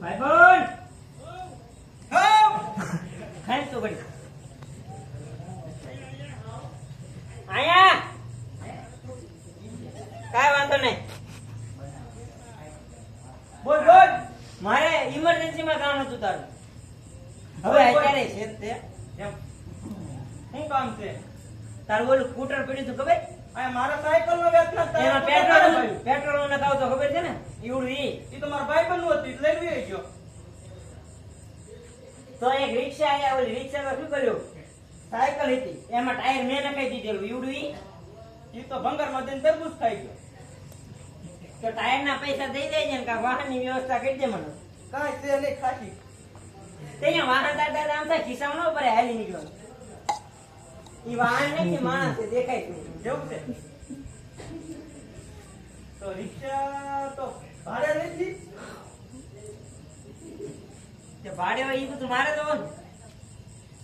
ભાઈબંધ હમ. ખાઈ તો ઘડી આયા કાંઈ વાંધો નહીં બોલ બોલ મારે ઇમરજન્સીમાં કામ હતું તારું હવે અત્યારે છે જ તે એમ. શું કામ છે તારું ઓલું સ્કૂટર પડ્યું હતું ખબર આ મારા સાયકલ નો વેચના તારે એમાં તો કેટલા પેટ્રોલ ભાઈ? પેટ્રોલ ન ખાવ તો ખબર છે ને ઈવડું ઈ ઈ તો મારા ભાઈબંધનું હતું એટલે લઈને વહી ગયો તો એક રિક્ષા આવ્યા ઓલી રિક્ષામાં શું કર્યું? સાયકલ હતી. એમાં ટાયર મેં નખાઈ દીધેલું ઈવડું ઈ. તો ભંગરમાં તરબૂજ ખાઈ ગયો. તો ટાયરના પૈસા દઈ દેજે ને વાહન વાહનની વ્યવસ્થા કરી દે મને. કાંઈ તે નહીં ખાતી તે વાહન દાદા આમ થાય ખિસ્સામાં ઉપર હાલી નીકળવાનું. ઈ વાહન કે માણસ છે દેખાય છે. જેવું છે? તો રિક્ષા તો ભાડે નથી? તે ભાડે હોય એ બધું મારે તો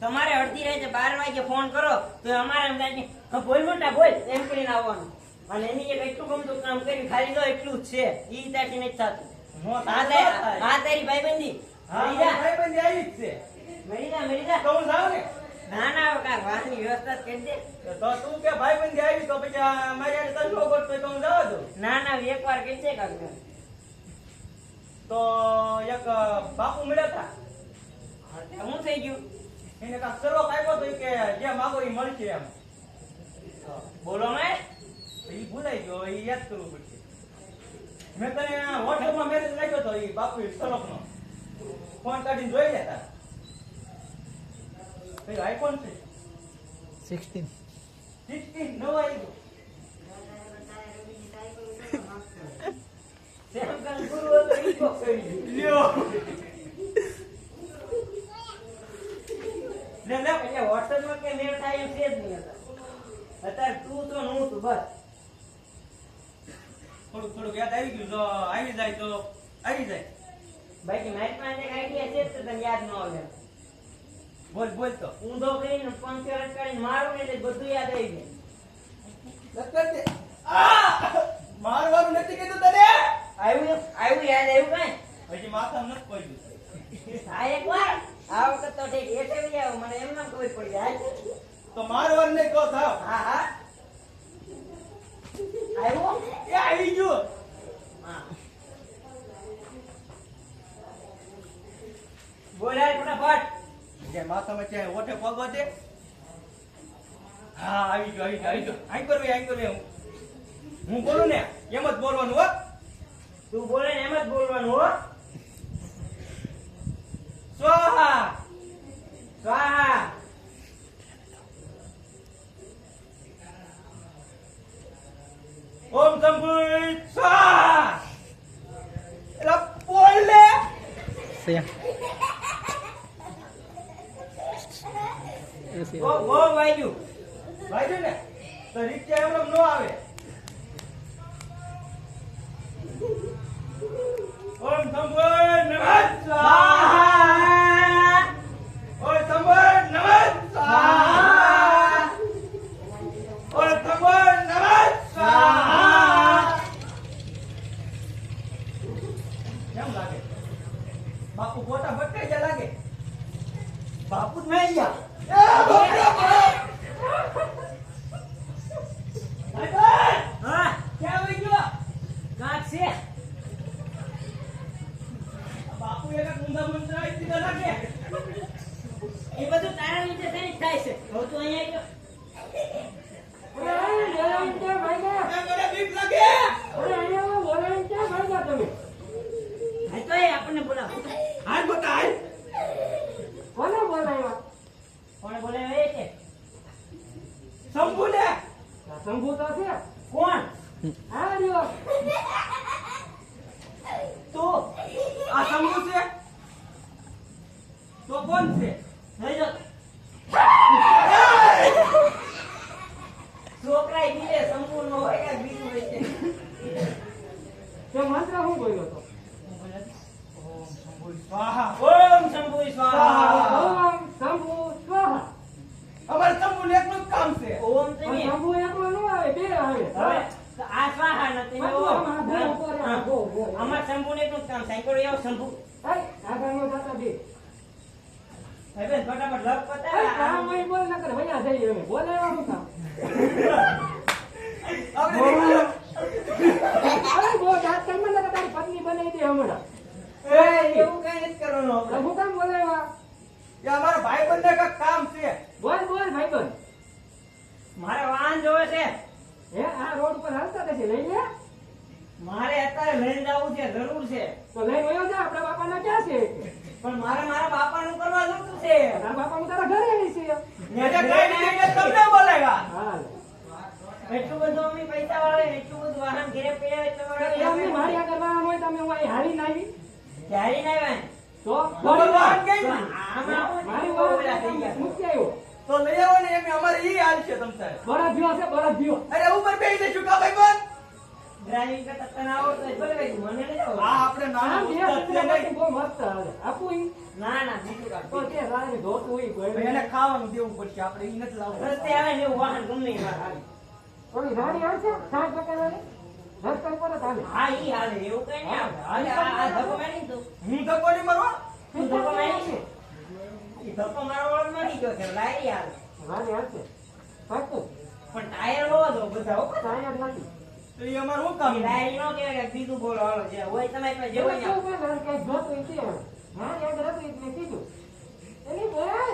તમારે અડધી રાતે બાર વાગે ફોન કરો તો અમારે એમ થાય બોલ મોટા બોલ. એમ કરીને આવવાનું. અને એની એક એટલું ગમતું કામ કર્યું ખાલી તો એટલું જ છે. એ ત્યાંથી નથી થતું. હા તારી- ભાઈબંધી. હા મરી જા, મારા ભાઈબંધ આવી જ છે. મરી જા, તો હું જાઉં ને? ના ના કાંઈ વાહનની વ્યવસ્થા કરી દે. તો તું કે ભાઈબંધ આવી તો પછી મારી હારે તંગો કરતો તો હું જવા દઉં ના ના એક વાર કરી દે. તો એક બાપુ મળ્યા હતા હા, થઈ ગયું. એને કા સર્વ આપ્યો તો કે જે માગો એ મળશે એમ. બોલો ને. એ ભૂલાઈ ગયો એ યાદ કરવું પડશે. મેં તને વોટ્સઅપમાં મેસેજ નાખ્યો તો એ બાપુ સર્વકનો ફોન કાઢીને જોઈ લેતા. કઈ આઈફોન છે? સિક્સટીન સિક્સટીન નવો આવી ગયો સેમસંગ ગુરુ હતો ઈ કોક કરી દીધું. લ્યો લે લે એટલે વોટ્સએપમાં કે મેળ થાય એમ છે જ નહીં અત્યારે. અત્યારે તું થોડું બસ થોડુંક થોડુંક યાદ આવી ગયું. જો આવી જાય તો આવી જાય. બાકી મારી પાસે એક આઈડિયા છે તો તને યાદ ન આવે. બોલ બોલ તો. ઊંધો કરીને પંક્ચર અટકાવીને મારું એટલે બધું યાદ આવી જાય. મારવાનું નથી કીધું તને? આવ્યું આવ્યું યાદ આવ્યું કાંઈ? હજી માથા નથી પડ્યું. આ એક વાર. આ વખત તો ઠીક. એટલે મને એમ ના ખબર પડી. હાલ. તો મારવાનું નહીં કહો થાવ. હા હા. આવ્યો એ આવી ગયું હા બોલ હાલ ફટાફટ જે માથામાં ત્યાં ઓઠે પગવા દે હા આવી ગયો આવી ગયો આવી ગયો આઈ કરવી આઈ કરવી હું હું બોલું ને એમ જ બોલવાનું હો તું બોલે ને એમ જ બોલવાનું હો સ્વાહા સ્વાહા ઓમ શંભુઈ સ્વાહા એલા બોલ લે સેમ ઓ બહુ વાગ્યું ભાઈ ને તો રિક્ષા એમ નો આવે ઓમ શંભુઈ નમઃ સ્વાહા ઓમ શંભુઈ નમઃ સ્વાહા ઓમ શંભુઈ નમઃ સ્વાહા કેમ લાગે બાપુ પોતા ભટકાઈ ગયા લાગે બાપુ જ નહીં ગયા હા ક્યાં વહી ગયો કાંક છે બાપુ એક ઊંધા મંત્ર આવી દીધા લાગે એ બધું તારા લીધે થઈને જ થાય છે આ તું એમ મને બીક લાગે હા તો કોણ છે? થઈ ને તું આ શંભુ તો? છે સ્વાહા. ઓમ સ્વાહા. અમારે ને એકનું કામ છે. ઓમ તમે હવે આ સ્વાહા. અમાર શંભુ ને કામ સાંકળો શંભુ. આગળ દે. ભાઈ ફટાફટ લપ વયા જઈએ અમે. બોલે એવા કામ? અરે બહુ જાત કરી મને તારી પત્ની બનાવી દે હમણાં. એ, એવું કઈ નથી કરવાનું તો કામ બોલે એવા? એ અમારા ભાઈબંધને કાંઈક કામ છે બોલ બોલ ભાઈબંધ. મારે વાહન જોવે છે હે આ રોડ પર હાલતા થશે લઈ લે મારે અત્યારે લઈને જવું છે જરૂર છે તો લઈને વયો જા આપણા બાપાના ક્યાં છે પણ મારે મારા બાપાનું કરવા જોતું છે. મારા બાપા તારા ઘરે આવી છે. કઈ તમને બોલાવ્યા. એટલું બધું અમે પૈસા વાળા એટલું બધું વાહન ઘરે પડ્યા એટલે અમને મારી આગળ વાહન હોય તમે હું અહીં હારી ના આવી? ક્યારે ના તો? વાહન કઈ? મારી બહુ ઓલા થઈ વાહન મૂકી આવ્યો. તો લઈ આવો ને એમ અમારે ઈ હાલ છે તમ સાહેબ. બરાબર છે થયો અરે ઉપર બેસી શું કા ભાઈબંધ ડ્રાઇવિંગ કરતા તને આવડતું હોય મને નહીં આપણે નાના. બહુ મસ્ત આપું ઈ. ના ના બીજું તો કાંઈ. તે ધોતું હોય ભાઈ એને ખાવાનું દેવું પડશે આપણે ઈ નથી લાવવું રસ્તે આવે ને એવું વાહન ગમે એ વાર હાલે. રાણી આવશે સાત ટકા રસ્તા ઉપર જ હાલે. હા ઈ હાલે એવું કઈ નહીં આવે. આ આ ધક્કો મારી તું હું ધક્કો નહીં મારવા? હું ધક્કો મારી છે. ઈ ધક્કો મારવા વાળો મરી ગયો છે લારી આવે રાણી આવશે પાકું પણ ટાયર હોવા દો બધા હો. ટાયર નથી. તો ઈ અમારું શું કામ ડાયરી નો કે બીજું બોલો હાલો જે હોય તમારી પાસે જે હોય ને આપો. એવું કે કંઈક જોતું હોય તે. રાણી આગળ હતું એટલે કીધું એની બોલ.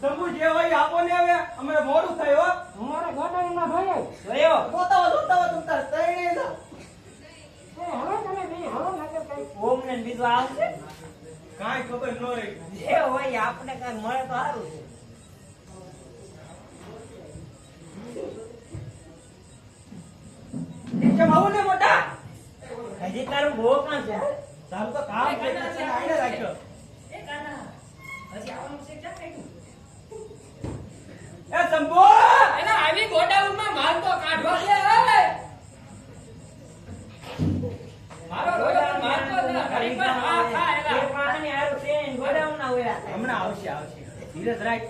શંભુ જે હોય આપો ને હવે મોડું થાય હો. અમારે તાર તઈને. હવે તમે બે હવે કઈ ઓમ ને બીજું આવશે? કાંઈ ખબર ન રહી. જે હોય આપણે કઈ મળે તો સારું છે. કેમ આવું ને મોટા? હજી તારું બહુ કામ છે. તારું તો કામ આઈને રાખ્યો એ કાના હજી આવવાનું છે ક્યાં કાઢ્યું? એ શંભુ એલા આવી ગોડાઉનમાં માલ તો કાઢવા દે હવે મારો ગોડાઉન માલ તો દે ઘડી પર હા ખા એ એલા પાણી હારું છે ને ગોડાઉનના હોય આ. હમણાં આવશે આવશે ધીરજ રાખ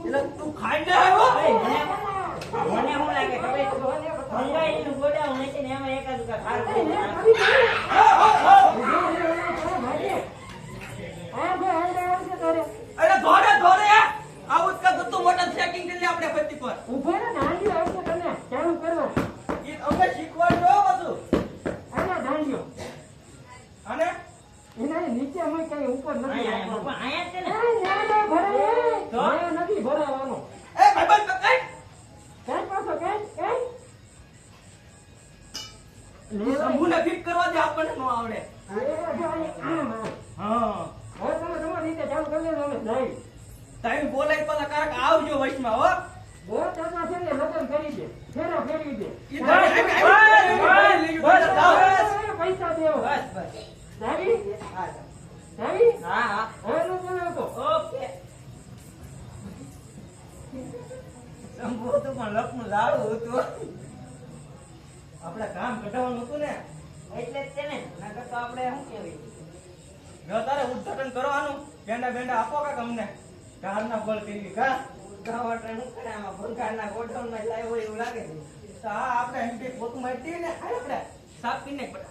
એટલે તું ખાઈ લે આવ્યો ભાઈ, મને મને શું લાગે ખબર છે? ભંગાઈનું ગોડાઉન હશે ને એમાં એકાદું કાંઈક હારું થઈ જાય. અરે ધોરે ધોરે આવું જ કરતો તું મોટા સેટિંગ કરી લે આપણે પતિ પર ઈ અમને શીખવાડજો બધું અને નીચે અમે કઈ ઉપર નથી અહીંયા, અહીંયા, રાખવાનું. પણ અહીંયા જ છે ને. ના, ના, ભરાય. ભરાય નથી ભરાવાનો એ ભાઈબંધ પકડ કઈ પાછો કઈ કઈ શંભુને ફિટ કરવા દે આપણને ન આવડે લેવા જો અહીં આમ આમ. હા હવે તમે તમારી રીતે ચાલુ ટાઈમ બોલાય પાછા કારક આવજો વચમાં હો. બહુ ચાચા છે ને લગ્ન કરી દે ફેરા ફેરવી દે. ઈ તો આઈ- આઈ- આઈ- આઈ- લઈ ગયો. બસ, જાઓ. બસ. પૈસા દેવો. બસ બસ. જાવી હા જાવી હા હા. હવે નો બોલ્યો તો. ઓકે. શંભુ હતું પણ લપનું લાડુ હતું. આપણે કામ કઢાવવાનું હતું ને. એટલે જ છે ને. નકર તો આપણે શું કહેવાય? જો તારે ઉદ્ઘાટન કરવાનું બેંડા બેંડા આપો કાક અમને. કારના બોલ કરી કા ઉદ્ઘાટન શું કરે આમાં? લાવ્યો એવું લાગે છે. તો આ આપણે એમ પોતું મારી ને? આ આપણે સાફ કરીને બધા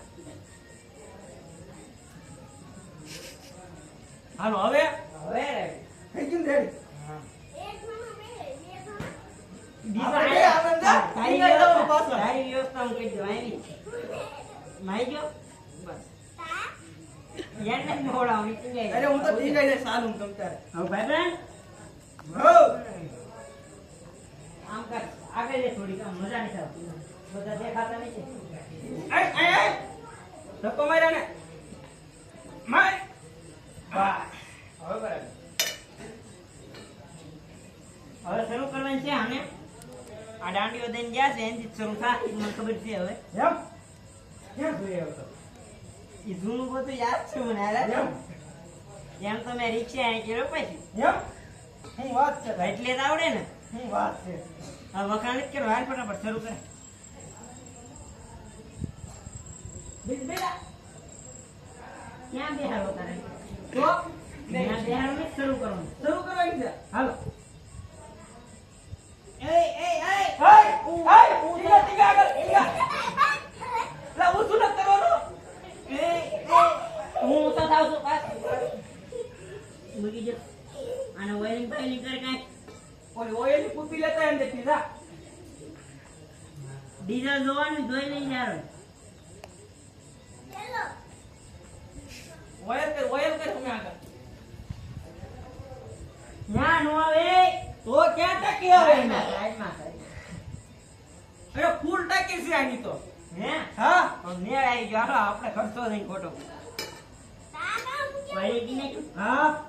હાલો હવે? હવે થઈ ગયું? બીજું આનંદ તારી વ્યવસ્થા- કરી દઉં આવી. માઈ ગયો? અરે હું તો તમ તારે હો આમ કર આગળ લે થોડીક આમ મજા નહીં આવતી બધા દેખાતા નથી આય આય આય ધક્કો માર્યા ને? માર. બા. હવે બરાબર. હવે શરૂ કરવાની છે આને. આ દાંડીઓ દઈને ગયા છે એનથી શરૂ થાય મને ખબર છે હવે. એમ? ક્યાં જોઈએ આવ્યો તો? એ જૂનું બધું યાદ છે મને હાલે. એમ તો મેં રિક્ષા અહીં કર્યો પછી એમ હું વાત છે એટલે જ આવડે ને હું વાત છે આ વખાણ જ કરો હાલ ફટાફટ શરૂ કરે બેટા ક્યાં બેહારો કરે તો ને શરૂ કરવાનું શરૂ કરો છે હાલો એ એ એ હાય હાય ટીકા ટીકા આગળ ટીકા લા ઊંચું ન કરવાનું એ એ હું તો થાવ છું પાસ મૂકી દે. આને વાયરિંગ ફાયરિંગ કરે કાંઈ. ઓલી ઓયલી કૂપી લેતા એમ દેખી જા ડીઝલ જોવાનું જોઈ નહીં યાર ઓયલ કર ઓયલ કર તમે આગળ. ના નો આવે. તો ક્યાં ટકી આવે એમાં? સાઈડમાં. અરે ફૂલ ટકી છે આની તો. હે? હા. પણ મેળ આવી ગયો. આપણે ખર્ચો નહીં ખોટો. વાયરિંગ હા.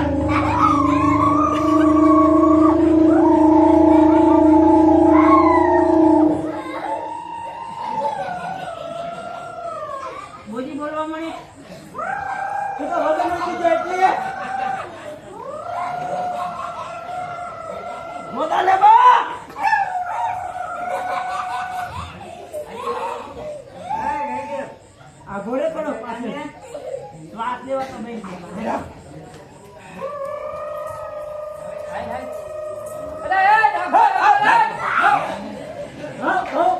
બોજી બોલવા મળી તું તો વગર નથી જો એટલે મોટા લે બા આ ઘોડે કરો પાછળ શ્વાસ લેવા તો નહીં દે હેરા. હાય હાય હા, હા, હા.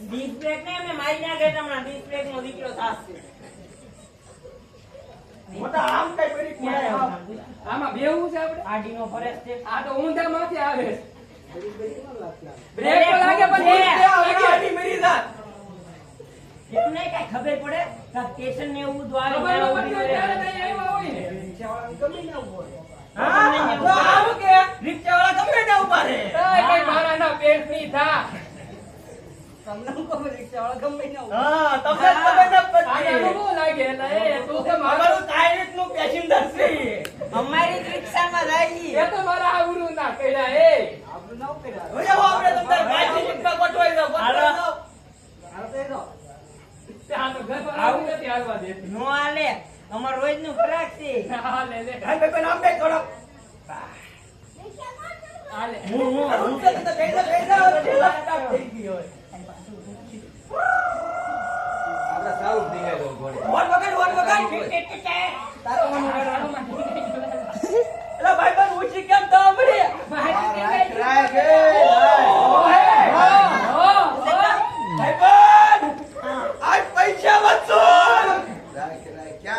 ડિસ્ક બ્રેક ને એમને મારી નાખે તમને ડિસ્ક બ્રેક નો દીકરો થાશે મોટા આમ કઈ પડી ક્યારે ક્યારે આમ? આવવાનું? આમાં બેહવું છે આપણે આડીનો ફરજ છે આ તો ઊંધા માંથી આવે છે. બ્રેક બ્રેક તો લાગે પણ છે. ઊંધે આવે. આડી આડી મરી જા. એટલું નહીં કાંઈ ખબર પડે કે એવું દ્વાર ન. હા, ગમે. હા, તમને ખબર પડતી. લાગે તું કે મારો અમારું છે. જાય એ તો મારા આવરું ના કર્યા એ. આપણે તમને ગાડી રિક્ષા ગોઠવાઈ દો, ગોઠવાઈ દો. આ તો એ આવું નથી હાલવા નો હાલે અમાર રોજનું ખરાક છે લે હાલ ભાઈ, થોડો. હું હું હું તો તો થઈ. તારો મન ભાઈ, કેમ મળી? ભાઈ, ભાઈ, આજ પૈસા વસૂલ. ક્યાં હતા ભાઈ આયા જ આયા, ખાલી ક્યાંય નથી જવાનું અમારે. હવે અમારે આવવું છે આખો પરિવાર છે વૈયાવો વૈયાવો જગ્યા જ છે એ તું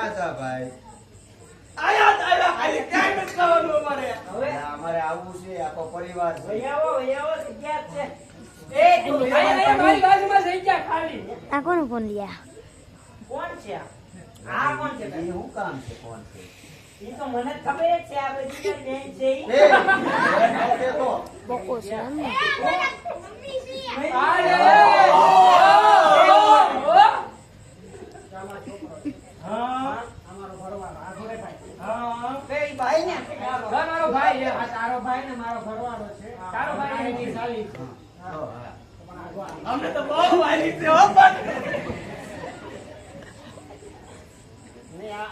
અહીંયા અહીંયા મારી બાજુમાં થઈ ગયા ખાલી આ કોનો ફોન લ્યા કોણ છે આ આ કોણ છે એ ભાઈ? કામ છે કોણ છે ઈ તો મને ખબર છે આ બધી બેન છે ઈ. એ, એ નથી તો. બકો છે એમ ને હા હા કઈ ભાઈ ને મારો ભાઈ છે. તારો ભાઈ ને મારો ઘરવાળો છે. તારો ભાઈ એની સાલી છે. તો, હા. અમને તો બહુ વાલી છે હો પણ.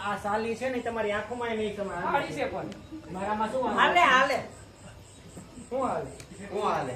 આ સાલી છે ને તમારી આંખોમાં નહીં સાલી છે પણ. મારામાં શું હાલે હાલે. શું હાલે? શું હાલે?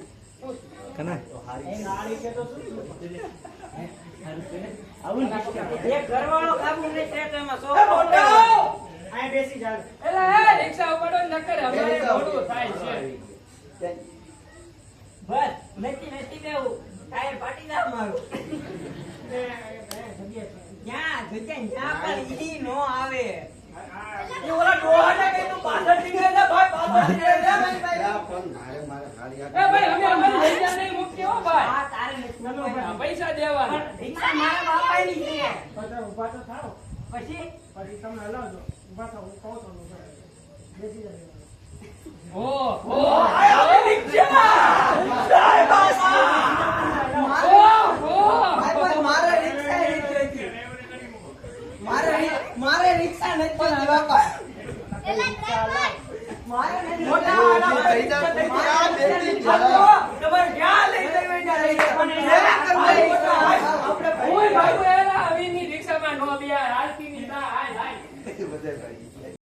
કના ના? ઈડી નો આવે. ઓલા ભાઈ પૈસા દેવા મારા બાપા ની છે. ઊભા તો થાવ પછી? પછી તમે લો ઊભા થાવ કહો તો બેસી જાય ઓ 我们陪着姑娘别醉酒